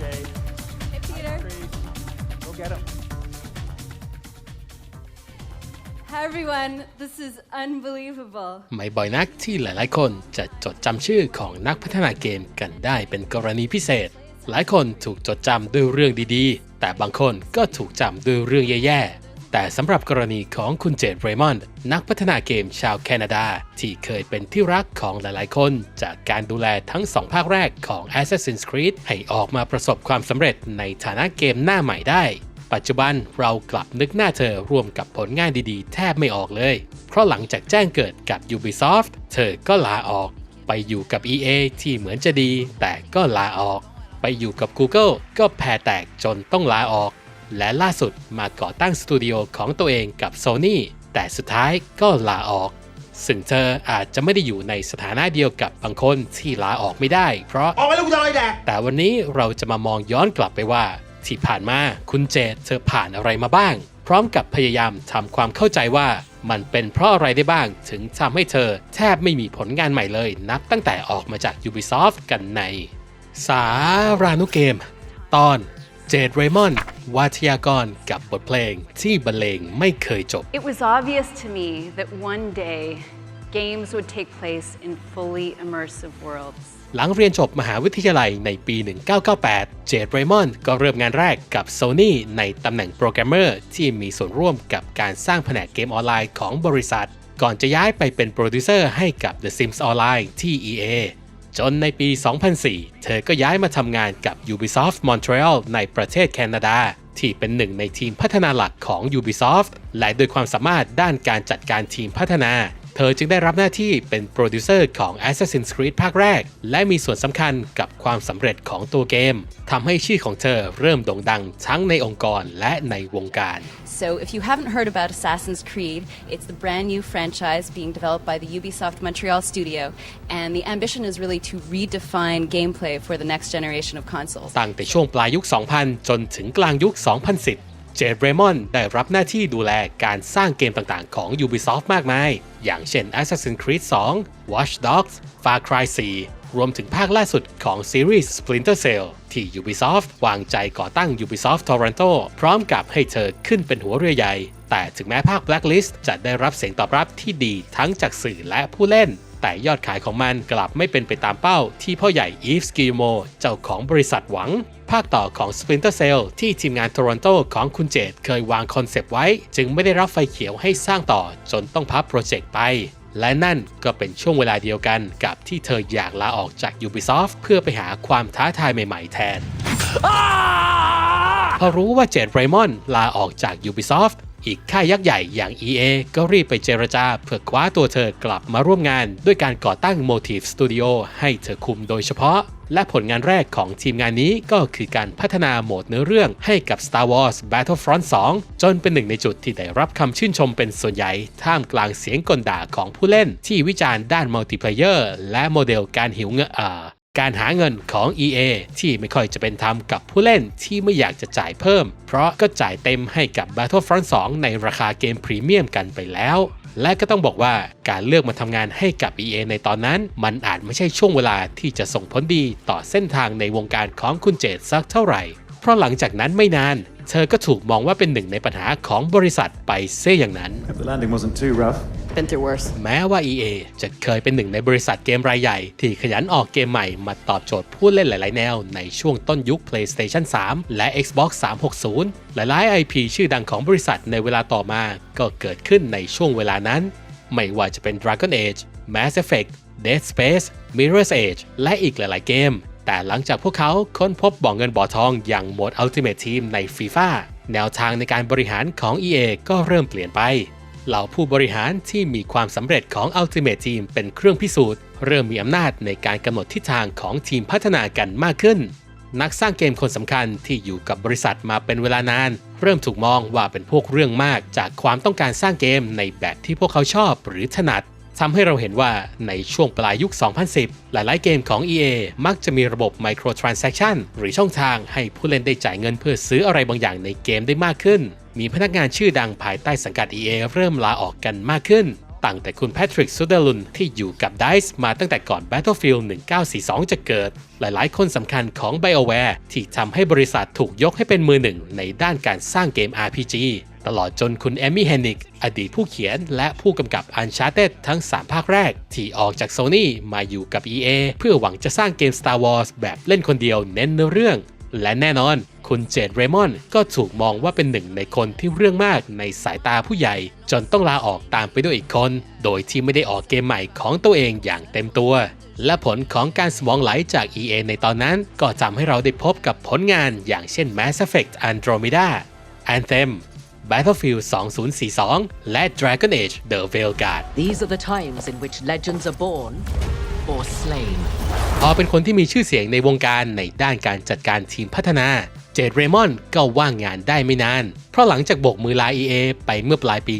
Jay. Hey, Peter. Creed. Go get him. Hi, everyone. This is unbelievable. ไม่บ่อยนักที่หลายๆ คนจะจดจำชื่อของนักพัฒนาเกมกันได้เป็นกรณีพิเศษ หลายคนถูกจดจำด้วยเรื่องดีๆ แต่บางคนก็ถูกจำด้วยเรื่องแย่ๆ แต่สำหรับกรณีของคุณเจดเรมอนด์นักพัฒนาเกมชาวแคนาดา ที่เคยเป็นที่รักของหลายๆคน จากการดูแลทั้งสองภาคแรกของ Assassin's Creed ให้ออกมาประสบความสำเร็จในฐานะเกมหน้าใหม่ได้ ปัจจุบันเรากลับนึกหน้าเธอร่วมกับผลงานดีๆ แทบไม่ออกเลย เพราะหลังจากแจ้งเกิดกับ Ubisoft เธอก็ลาออกไปอยู่กับ EA ที่เหมือนจะดี แต่ก็ลาออก ไปอยู่กับ Google ก็แพ้แตกจนต้องลาออก และล่าสุดมาก่อตั้งสตูดิโอของตัวเองกับ Sony แต่สุดท้ายก็ลาออก ซึ่งเธออาจจะไม่ได้อยู่ในสถานะเดียวกับบางคนที่ลาออกไม่ได้ เพราะออกไปแล้วกูจะเอาอะไรแดกแต่วันนี้เราจะมามองย้อนกลับไปว่า ที่ผ่านมาคุณเจดเธอผ่านอะไรมาบ้าง พร้อมกับพยายามทำความเข้าใจว่ามันเป็นเพราะอะไรได้บ้างถึงทำให้เธอแทบไม่มีผลงานใหม่เลย นับตั้งแต่ออกมาจาก Ubisoft กันใน สารานุเกม ตอนเจดเรมอนด์ วาทยากรกับบทเพลงที่บรรเลงไม่เคยจบ It was obvious to me that one day games would take place in fully immersive worlds. หลังเรียนจบมหาวิทยาลัยในปี 1998 เจดเรมอนด์ก็เริ่มงานแรกกับ Sony ในตำแหน่งโปรแกรมเมอร์ที่มีส่วนร่วมกับการสร้างแผนกเกมออนไลน์ของบริษัท ก่อนจะย้ายไปเป็นโปรดิวเซอร์ให้กับ The Sims Online ที่ EA จนในปี 2004 เธอก็ย้ายมาทำงานกับ Ubisoft Montreal ในประเทศแคนาดา ที่เป็นหนึ่งในทีมพัฒนาหลักของ Ubisoft และด้วยความสามารถด้านการจัดการทีมพัฒนา เธอจึงได้รับหน้าที่เป็นโปรดิวเซอร์ของ Assassin's Creed ภาคแรก และมีส่วนสำคัญกับความสำเร็จของตัวเกมทำให้ชื่อของเธอเริ่มโด่งดังทั้งในองค์กรและในวงการ So, if you haven't heard about Assassin's Creed, it's the brand new franchise being developed by the Ubisoft Montreal studio, and the ambition is really to redefine gameplay for the next generation of consoles. ตั้งแต่ช่วงปลายยุค 2000 จนถึงกลางยุค 2010 เจดเรมอนได้รับหน้าที่ดูแลการสร้างเกมต่างๆ ของ Ubisoft มากมาย อย่างเช่น Assassin's Creed 2 Watch Dogs Far Cry 4 รวมถึงภาคล่าสุดของซีรีส์ Splinter Cell ที่ Ubisoft วางใจก่อตั้ง Ubisoft Toronto พร้อมกับให้เธอขึ้นเป็นหัวเรือใหญ่ แต่ถึงแม้ภาค Blacklist จะได้รับเสียงตอบรับที่ดีทั้งจากสื่อและผู้เล่น แต่ยอดขายของมันกลับไม่เป็นไปตามเป้าที่พ่อใหญ่อีฟสกิลโมเจ้าของบริษัทหวัง ภาคต่อของ Splinter Cell ที่ทีมงานโทรอนโตของคุณเจดเคยวางคอนเซปต์ไว้ จึงไม่ได้รับไฟเขียวให้สร้างต่อจนต้องพับโปรเจกต์ไป และนั่นก็เป็นช่วงเวลาเดียวกันกับที่เธออยากลาออกจาก Ubisoft เพื่อไปหาความท้าทายใหม่ ๆ แทนพอรู้ว่าเจดเรมอนลาออกจาก Ubisoft อีกค่ายยักษ์ใหญ่อย่าง EA ก็รีบไปเจรจาเพื่อคว้าตัวเธอกลับมาร่วมงาน ด้วยการก่อตั้ง Motive Studio ให้เธอคุมโดยเฉพาะ และผลงานแรกของทีมงานนี้ก็คือการพัฒนาโหมดเนื้อเรื่องให้กับ Star Wars Battlefront 2 จนเป็นหนึ่งในจุดที่ได้รับคำชื่นชมเป็นส่วนใหญ่ ท่ามกลางเสียงกลด่าของผู้เล่นที่วิจารณ์ด้านมัลติเพลเยอร์และโมเดลการหิวเงอ่อ การหาเงินของ EA ที่ไม่ค่อยจะเป็นธรรมกับผู้เล่นที่ไม่อยากจะจ่ายเพิ่ม เพราะก็จ่ายเต็มให้กับ Battlefront 2 ในราคาเกมพรีเมียมกันไปแล้ว และก็ต้องบอกว่าการเลือกมาทำงานให้กับ EA ในตอนนั้น มันอาจไม่ใช่ช่วงเวลาที่จะส่งผลดีต่อเส้นทางในวงการของคุณเจตสักเท่าไหร่ ราะหลังจากนั้นไม่นาน เธอก็ถูกมองว่าเป็นหนึ่งในปัญหาของบริษัทไปเสียอย่างนั้น Hope the landing wasn't too rough. Been through worse. แม้ว่า EA จะเคยเป็นหนึ่งในบริษัทเกมรายใหญ่ ที่ขยันออกเกมใหม่มาตอบโจทย์ผู้เล่นหลาย ๆ แนว ในช่วงต้นยุค PlayStation 3 และ Xbox 360 หลาย ๆ IP ชื่อดังของบริษัทในเวลาต่อมา ก็เกิดขึ้นในช่วงเวลานั้น ไม่ว่าจะเป็น Dragon Age Mass Effect Dead Space Mirror's Edge และอีกหลาย ๆ เกม แต่หลังจากพวกเขาค้นพบบ่อเงินบ่อทองอย่างโหมด Ultimate Team ใน FIFA แนวทางในการบริหารของ EA ก็เริ่มเปลี่ยนไป เหล่าผู้บริหารที่มีความสำเร็จของ Ultimate Team เป็นเครื่องพิสูจน์ เริ่มมีอำนาจในการกำหนดทิศทางของทีมพัฒนากันมากขึ้น นักสร้างเกมคนสำคัญที่อยู่กับบริษัทมาเป็นเวลานาน เริ่มถูกมองว่าเป็นพวกเรื่องมากจากความต้องการสร้างเกมในแบบที่พวกเขาชอบหรือถนัด ทำให้เราเห็นว่าในช่วงปลายยุค 2010 หลายๆ เกมของ EA มักจะมีระบบ microtransaction หรือช่องทางให้ผู้เล่นได้จ่ายเงินเพื่อซื้ออะไรบางอย่างในเกมได้มากขึ้น มีพนักงานชื่อดังภายใต้สังกัด EA เริ่มลาออกกันมากขึ้น ตั้งแต่คุณแพทริกซูเดลุนที่อยู่กับ DICE มาตั้งแต่ก่อน Battlefield 1942 จะเกิด หลายๆ คนสำคัญของ BioWare ที่ทำให้บริษัทถูกยกให้เป็นมือหนึ่งในด้านการสร้างเกม RPG ตลอดจนคุณแอมี่เฮนิกอดีตผู้เขียนและผู้กำกับ Uncharted ทั้ง 3 ภาคแรก ที่ออกจาก Sony มาอยู่กับ EA เพื่อหวังจะสร้างเกม Star Wars แบบเล่นคนเดียวเน้นเนื้อเรื่อง และแน่นอนคุณเจดเรมอนก็ถูกมองว่าเป็นหนึ่งในคนที่เรื่องมากในสายตาผู้ใหญ่ จนต้องลาออกตามไปด้วยอีกคน โดยที่ไม่ได้ออกเกมใหม่ของตัวเองอย่างเต็มตัว และผลของการสมองไหลจาก EA ในตอนนั้น ก็ทำให้เราได้พบกับผลงานอย่างเช่น Mass Effect Andromeda Anthem Battlefield 2042 และ Dragon Age The Veilguard These are the times in which legends are born or slain. พอเป็นคนที่มีชื่อเสียงในวงการในด้านการจัดการทีมพัฒนา เจดเรมอนก็ว่างงานได้ไม่นาน เพราะหลังจากโบกมือลา EA ไปเมื่อปลายปี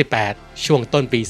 2018 ช่วงต้นปี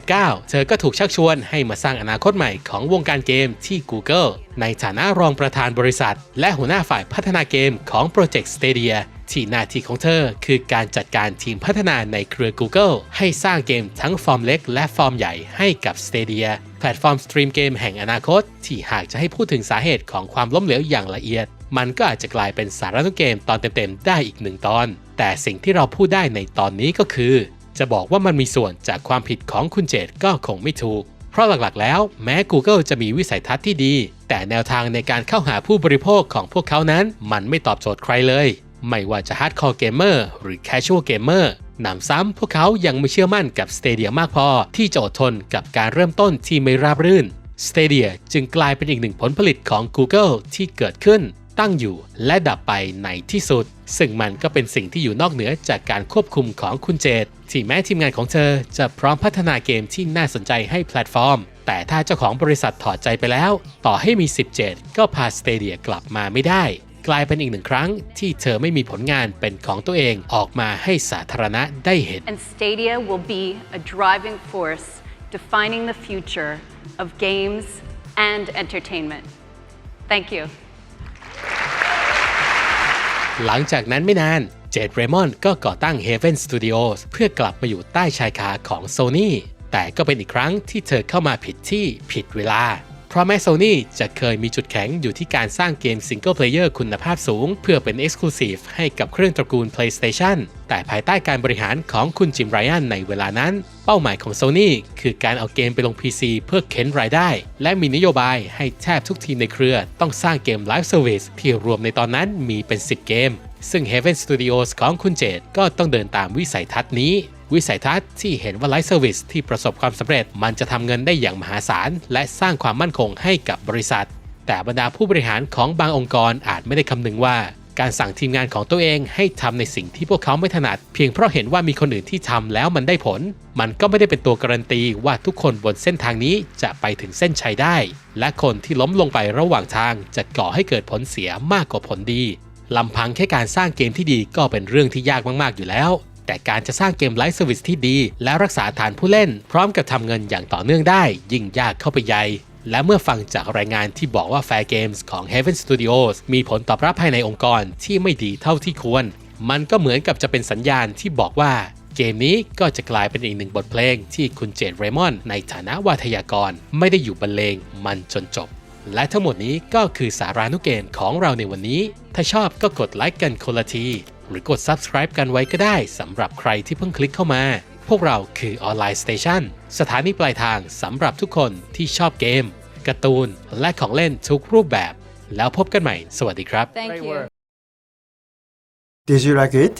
2019 เธอก็ถูกชักชวนให้มาสร้างอนาคตใหม่ของวงการเกมที่ Google ในฐานะรองประธานบริษัท และหัวหน้าฝ่ายพัฒนาเกมของโปรเจกต์ Stadia ที่หน้าที่ของเธอคือการจัดการทีมพัฒนาในเครือ Google ให้สร้างเกมทั้งฟอร์มเล็กและฟอร์มใหญ่ให้กับ Stadia แพลตฟอร์มสตรีมเกมแห่งอนาคต ที่หากจะให้พูดถึงสาเหตุของความล้มเหลวอย่างละเอียด มันก็อาจจะกลายเป็นสาระนุเกมตอนเต็มๆได้อีกหนึ่งตอน แต่สิ่งที่เราพูดได้ในตอนนี้ก็คือ จะบอกว่ามันมีส่วนจากความผิดของคุณเจตก็คงไม่ถูก เพราะหลักๆ แล้วแม้ Google จะมีวิสัยทัศน์ที่ดี แต่แนวทางในการเข้าหาผู้บริโภคของพวกเขานั้น มันไม่ตอบโจทย์ใครเลย ไม่ว่าจะ Hardcore Gamer หรือ Casual Gamer หนำซ้ำพวกเขายังไม่เชื่อมั่นกับ Stadia มากพอ ที่จะอดทนกับการเริ่มต้นที่ไม่ราบรื่น Stadia จึงกลายเป็นอีกหนึ่งผลผลิตของ Google ที่เกิดขึ้น ตั้งอยู่และดับไปในที่สุด ซึ่งมันก็เป็นสิ่งที่อยู่นอกเหนือจากการควบคุมของคุณเจตที่แม้ทีมงานของเธอจะพร้อมพัฒนาเกมที่น่าสนใจให้แพลตฟอร์ม แต่ถ้าเจ้าของบริษัทถอดใจไปแล้ว ต่อให้มี 17 ก็พา Stadia กลับมาไม่ได้ กลายเป็นอีกหนึ่งครั้งที่เธอไม่มีผลงานเป็นของตัวเองออกมาให้สาธารณะได้เห็น And Stadia will be a driving force defining the future of games and entertainment. Thank you. หลังจากนั้นไม่นานเจดเรมอนก็ก่อตั้ง Haven Studios เพื่อกลับมาอยู่ใต้ชายคาของ Sony แต่ก็เป็นอีกครั้งที่เธอเข้ามาผิดที่ผิดเวลา เพราะแม้ Sony จะเคยมีจุดแข็งอยู่ที่การสร้างเกม Single Player คุณภาพสูง เพื่อเป็น Exclusive ให้กับเครื่องตระกูล PlayStation แต่ภายใต้การบริหารของคุณจิมไรอันในเวลานั้น เป้าหมายของ Sony คือการเอาเกมไปลง PC เพื่อเค้นรายได้ และมีนโยบายให้แทบทุกทีมในเครือต้องสร้างเกม Live Service ที่รวมในตอนนั้นมีเป็น 10 เกม ซึ่ง Heaven Studios ของคุณเจตก็ต้องเดินตามวิสัยทัศน์นี้ วิสัยทัศน์ที่เห็นว่า Live Service ที่ประสบความสำเร็จมันจะทำเงินได้อย่างมหาศาล และสร้างความมั่นคงให้กับบริษัท แต่บรรดาผู้บริหารของบางองค์กรอาจไม่ได้คำนึงว่า การสั่งทีมงานของตัวเองให้ทำในสิ่งที่พวกเขาไม่ถนัด เพียงเพราะเห็นว่ามีคนอื่นที่ทำแล้วมันได้ผล มันก็ไม่ได้เป็นตัวการันตีว่าทุกคนบนเส้นทางนี้จะไปถึงเส้นชัยได้ และคนที่ล้มลงไประหว่างทางจะก่อให้เกิดผลเสียมากกว่าผลดีลำพังแค่การสร้างเกมที่ดีก็เป็นเรื่องที่ยากมากๆอยู่แล้ว แต่การจะสร้างเกมไลฟ์เซอร์วิสที่ดี และรักษาฐานผู้เล่น พร้อมกับทำเงินอย่างต่อเนื่องได้ ยิ่งยากเข้าไปใหญ่และเมื่อฟังจากรายงานที่บอกว่า Fair Games ของ Heaven Studios มีผลตอบรับภายในองค์กรที่ไม่ดีเท่าที่ควร มันก็เหมือนกับจะเป็นสัญญาณที่บอกว่า เกมนี้ก็จะกลายเป็นอีกหนึ่งบทเพลงที่คุณเจดเรมอนในฐานะวาทยากร ไม่ได้อยู่บรรเลงมันจนจบ และทั้งหมดนี้ก็คือสารานุเกมของเราในวันนี้ ถ้าชอบก็กดไลค์กันคนละที หรือกด subscribe กันไว้ก็ได้สำหรับใครที่เพิ่งคลิกเข้ามา พวกเราคือออนไลน์สเตชันสถานีปลายทางสำหรับทุกคนที่ชอบเกมการ์ตูน และของเล่นทุกรูปแบบ แล้วพบกันใหม่ สวัสดีครับ Thank you. Did you like it?